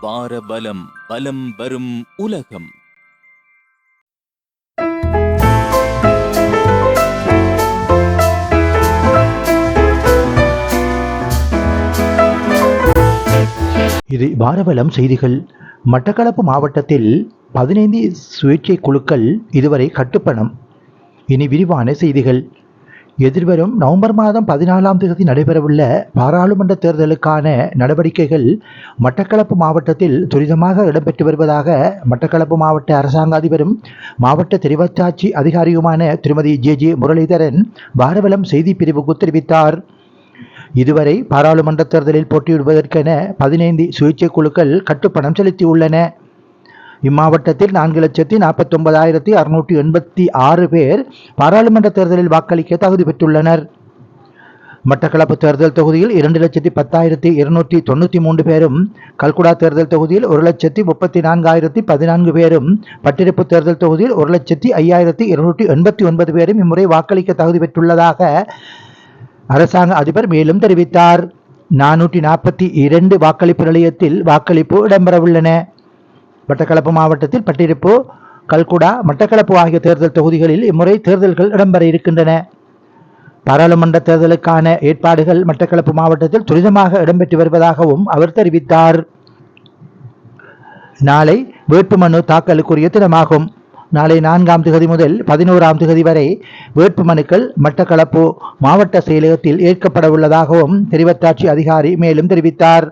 வார பலம் பலம் வரும் உலகம். இது பாரபலம் செய்திகள். மட்டக்களப்பு மாவட்டத்தில் பதினைந்து சுயேட்சை குழுக்கள் இதுவரை கட்டுப்பணம். இனி விரிவான செய்திகள். எதிர்வரும் நவம்பர் மாதம் பதினாலாம் தேதி நடைபெறவுள்ள பாராளுமன்ற தேர்தலுக்கான நடவடிக்கைகள் மட்டக்களப்பு மாவட்டத்தில் துரிதமாக இடம்பெற்று வருவதாக மட்டக்களப்பு மாவட்ட அரசாங்க அதிபரும் மாவட்ட தெரிவத்தாட்சி அதிகாரியுமான திருமதி ஜே ஜே முரளிதரன் பாரவலம் செய்தி பிரிவுக்கு தெரிவித்தார். இதுவரை பாராளுமன்ற தேர்தலில் போட்டியிடுவதற்கென பதினைந்து சுயேட்சை குழுக்கள் கட்டுப்பணம் செலுத்தியுள்ளன. இம்மாவட்டத்தில் நான்கு லட்சத்தி நாற்பத்தொன்பதாயிரத்தி அறுநூற்றி எண்பத்தி ஆறு பேர் பாராளுமன்ற தேர்தலில் வாக்களிக்க தகுதி பெற்றுள்ளனர். மட்டக்களப்பு தேர்தல் தொகுதியில் இரண்டு லட்சத்தி பத்தாயிரத்தி இருநூற்றி தொண்ணூற்றி மூன்று பேரும் கல்குடா தேர்தல் தொகுதியில் ஒரு லட்சத்தி முப்பத்தி நான்காயிரத்தி பதினான்கு பேரும் பட்டிருப்பு தேர்தல் தொகுதியில் ஒரு லட்சத்தி ஐயாயிரத்தி இருநூற்றி எண்பத்தி ஒன்பது பேரும் இம்முறை வாக்களிக்க தகுதி பெற்றுள்ளதாக அரசாங்க அதிபர் மேலும் தெரிவித்தார். நானூற்றி நாற்பத்தி இரண்டு வாக்களிப்பு நிலையத்தில் வாக்களிப்பு இடம்பெறவுள்ளன. மட்டக்களப்பு மாவட்டத்தில் பட்டிருப்பு கல்குடா மட்டக்களப்பு ஆகிய தேர்தல் தொகுதிகளில் இம்முறை தேர்தல்கள் இடம்பெற இருக்கின்றன. பாராளுமன்ற தேர்தலுக்கான ஏற்பாடுகள் மட்டக்களப்பு மாவட்டத்தில் துரிதமாக இடம்பெற்று வருவதாகவும் அவர் தெரிவித்தார். நாளை வேட்புமனு தாக்கலுக்குரிய தினமாகும். நாளை நான்காம் திகதி முதல் பதினோராம் திகதி வரை வேட்புமனுக்கள் மட்டக்களப்பு மாவட்ட செயலகத்தில் ஏற்கப்பட உள்ளதாகவும் தெரிவத்தாட்சி அதிகாரி மேலும் தெரிவித்தார்.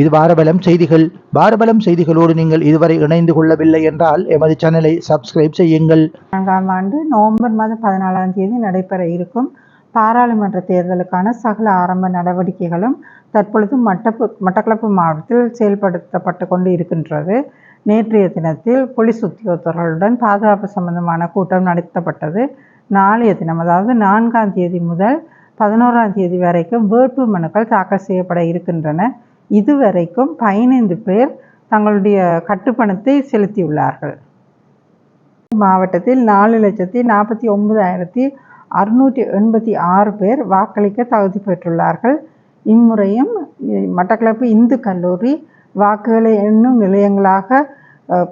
இது வாரபலம் செய்திகள். வாரபலம் செய்திகளோடு நீங்கள் இதுவரை இணைந்து கொள்ளவில்லை என்றால் எமது சேனலை சப்ஸ்கிரைப் செய்யுங்கள். நான்காம் ஆண்டு நவம்பர் மாதம் பதினாலாம் தேதி நடைபெற இருக்கும் பாராளுமன்ற தேர்தலுக்கான சகல ஆரம்ப நடவடிக்கைகளும் தற்பொழுது மட்டப்பு மட்டக்களப்பு மாவட்டத்தில் செயல்படுத்தப்பட்டு கொண்டு இருக்கின்றது நேற்றைய தினத்தில் போலீஸ் உத்தியோகத்தர்களுடன் பாதுகாப்பு சம்பந்தமான கூட்டம் நடத்தப்பட்டது. நாளைய தினம் அதாவது நான்காம் தேதி முதல் பதினோராம் தேதி வரைக்கும் வேட்பு மனுக்கள் தாக்கல் செய்யப்பட இருக்கின்றன. இதுவரைக்கும் பதினைந்து பேர் தங்களுடைய கட்டுப்பணத்தை செலுத்தியுள்ளார்கள். மாவட்டத்தில் நாலு லட்சத்தி நாற்பத்தி ஒன்பதாயிரத்தி அறுநூற்றி எண்பத்தி ஆறு பேர் வாக்களிக்க தகுதி பெற்றுள்ளார்கள். இம்முறையும் மட்டக்களப்பு இந்து கல்லூரி வாக்குகளை எண்ணும் நிலையங்களாக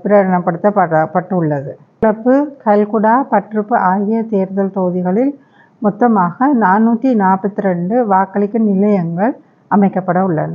பிரகடனப்படுத்தப்பட்டுள்ளது மட்டக்களப்பு கல்குடா பற்றுப்பு ஆகிய தேர்தல் தொகுதிகளில் மொத்தமாக நானூற்றி நாற்பத்தி ரெண்டு வாக்களிக்கும் நிலையங்கள் அமைக்கப்பட உள்ளன.